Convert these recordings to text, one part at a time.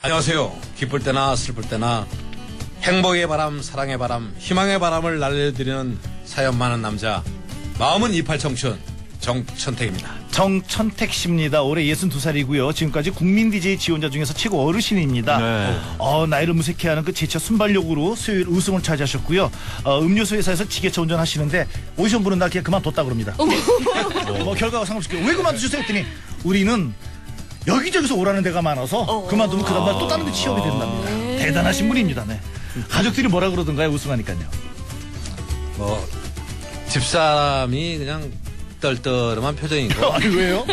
안녕하세요. 기쁠 때나 슬플 때나 행복의 바람, 사랑의 바람, 희망의 바람을 날려드리는 사연 많은 남자. 마음은 이팔 청춘 정천택입니다. 정천택 씨입니다. 올해 62살이고요. 지금까지 국민 DJ 지원자 중에서 최고 어르신입니다. 네. 어, 나이를 무색해하는 그 제차 순발력으로 수요일 우승을 차지하셨고요. 어, 음료수 회사에서 지게차 운전하시는데 오디션 보는 날 그냥 그만뒀다 그럽니다. 뭐 결과가 상관없이 왜 그만두셨어요? 했더니 우리는 여기저기서 오라는 데가 많아서 그만두면 그 다음날 또 다른 데 취업이 된답니다. 대단하신 분입니다. 네. 가족들이 뭐라 그러던가요? 우승하니까요. 뭐 집사람이 그냥 떨떠름한 표정이고 아니 왜요?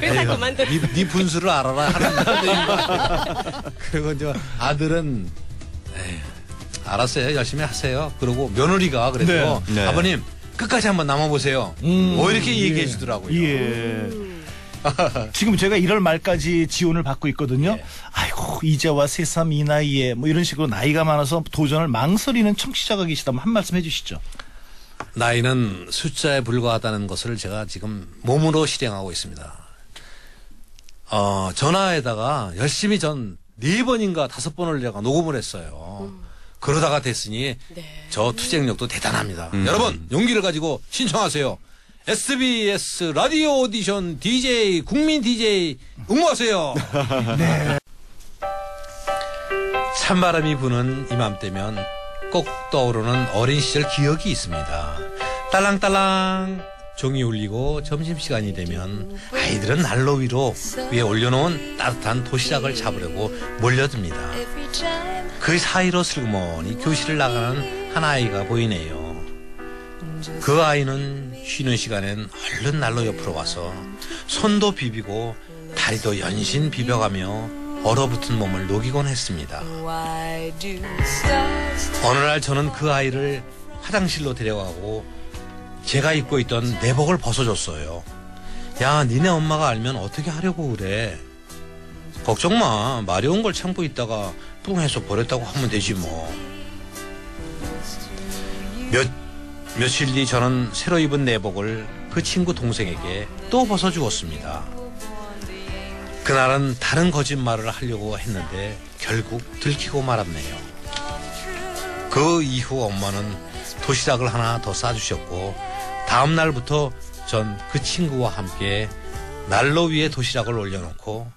회사 그만둬. 네, 네 분수를 알아라 하는 표정인 거 그리고 이제 아들은 에이, 알았어요 열심히 하세요. 그리고 며느리가 그래서 네. 네. 아버님 끝까지 한번 남아보세요. 음, 뭐 이렇게 예. 얘기해 주더라고요. 예. 지금 제가 1월 말까지 지원을 받고 있거든요. 예. 아이고 이제와 새삼 이 나이에 뭐 이런 식으로 나이가 많아서 도전을 망설이는 청취자가 계시다면 한 말씀 해주시죠. 나이는 숫자에 불과하다는 것을 제가 지금 몸으로 실행하고 있습니다. 어, 전화에다가 열심히 전 네 번인가 다섯 번을 제가 녹음을 했어요. 그러다가 됐으니 네. 저 투쟁력도 대단합니다. 여러분 용기를 가지고 신청하세요. SBS 라디오 오디션 DJ 국민 DJ 응모하세요. 찬바람이 부는 이맘때면 꼭 떠오르는 어린 시절 기억이 있습니다. 딸랑딸랑 종이 울리고 점심시간이 되면 아이들은 난로 위로 위에 올려놓은 따뜻한 도시락을 잡으려고 몰려듭니다. 그 사이로 슬그머니 교실을 나가는 한 아이가 보이네요. 그 아이는 쉬는 시간엔 얼른 난로 옆으로 와서 손도 비비고 다리도 연신 비벼가며 얼어붙은 몸을 녹이곤 했습니다. 어느 날 저는 그 아이를 화장실로 데려가고 제가 입고 있던 내복을 벗어줬어요. 야, 니네 엄마가 알면 어떻게 하려고 그래? 걱정 마. 마려운 걸 참고 있다가 뿡 해서 버렸다고 하면 되지 뭐. 몇, 며칠 뒤 저는 새로 입은 내복을 그 친구 동생에게 또 벗어주었습니다. 그날은 다른 거짓말을 하려고 했는데 결국 들키고 말았네요. 그 이후 엄마는 도시락을 하나 더 싸주셨고 다음 날부터 전 그 친구와 함께 난로 위에 도시락을 올려놓고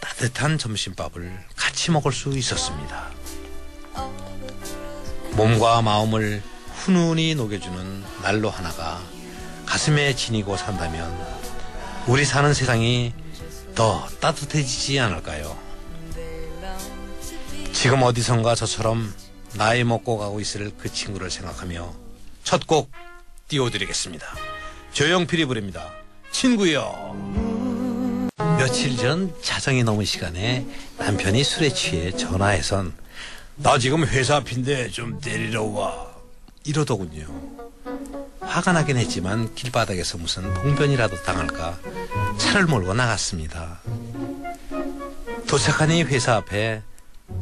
따뜻한 점심밥을 같이 먹을 수 있었습니다. 몸과 마음을 훈훈히 녹여주는 난로 하나가 가슴에 지니고 산다면 우리 사는 세상이 더 따뜻해지지 않을까요? 지금 어디선가 저처럼 나이 먹고 가고 있을 그 친구를 생각하며 첫 곡 띄워드리겠습니다. 조영필이 부릅니다. 친구여. 며칠 전 자정이 넘은 시간에 남편이 술에 취해 전화해선 나 지금 회사 앞인데 좀 데리러 와 이러더군요. 화가 나긴 했지만 길바닥에서 무슨 봉변이라도 당할까 차를 몰고 나갔습니다. 도착하니 회사 앞에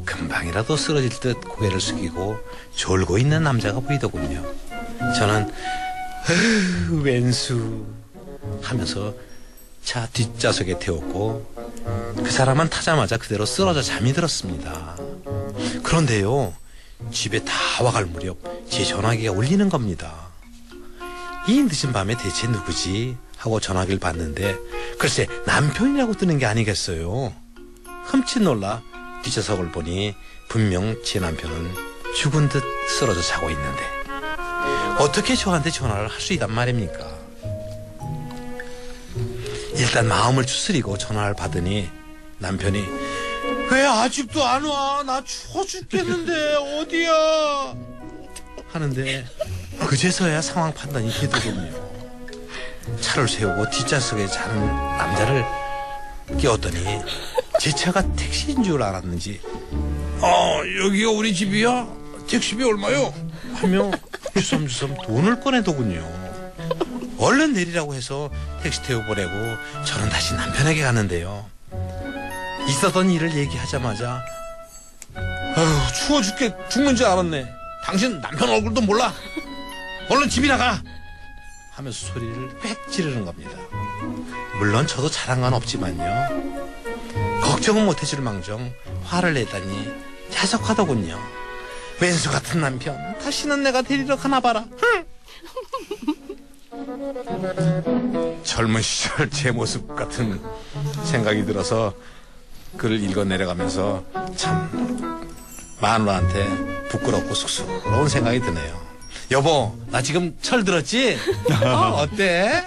금방이라도 쓰러질 듯 고개를 숙이고 졸고 있는 남자가 보이더군요. 저는 으, 왼수 하면서 차 뒷좌석에 태웠고 그 사람은 타자마자 그대로 쓰러져 잠이 들었습니다. 그런데요 집에 다 와갈 무렵 제 전화기가 울리는 겁니다. 이 늦은 밤에 대체 누구지? 하고 전화기를 봤는데 글쎄 남편이라고 뜨는 게 아니겠어요. 흠칫 놀라 뒷좌석을 보니 분명 제 남편은 죽은 듯 쓰러져 자고 있는데 어떻게 저한테 전화를 할 수 있단 말입니까? 일단 마음을 추스리고 전화를 받으니 남편이 왜 아직도 안 와? 나 추워 죽겠는데 어디야? 하는데 그제서야 상황 판단이 되더군요. 차를 세우고 뒷좌석에 자는 남자를 깨웠더니 제 차가 택시인 줄 알았는지 어 여기가 우리 집이야? 택시비 얼마요? 하며 주섬주섬 돈을 꺼내더군요. 얼른 내리라고 해서 택시 태워보내고 저는 다시 남편에게 가는데요. 있었던 일을 얘기하자마자 아휴 추워 죽게 죽는 줄 알았네. 당신 남편 얼굴도 몰라. 얼른 집이나 가. 하면서 소리를 빽 지르는 겁니다. 물론 저도 건 없지만요. 걱정은 못 해줄 망정 화를 내다니 야속하더군요. 왼수 같은 남편 다시는 내가 데리러 가나 봐라. 흥! 젊은 시절 제 모습 같은 생각이 들어서 글을 읽어 내려가면서 참 마누라한테 부끄럽고 쑥스러운 생각이 드네요. 여보, 나 지금 철 들었지? 어, 어때?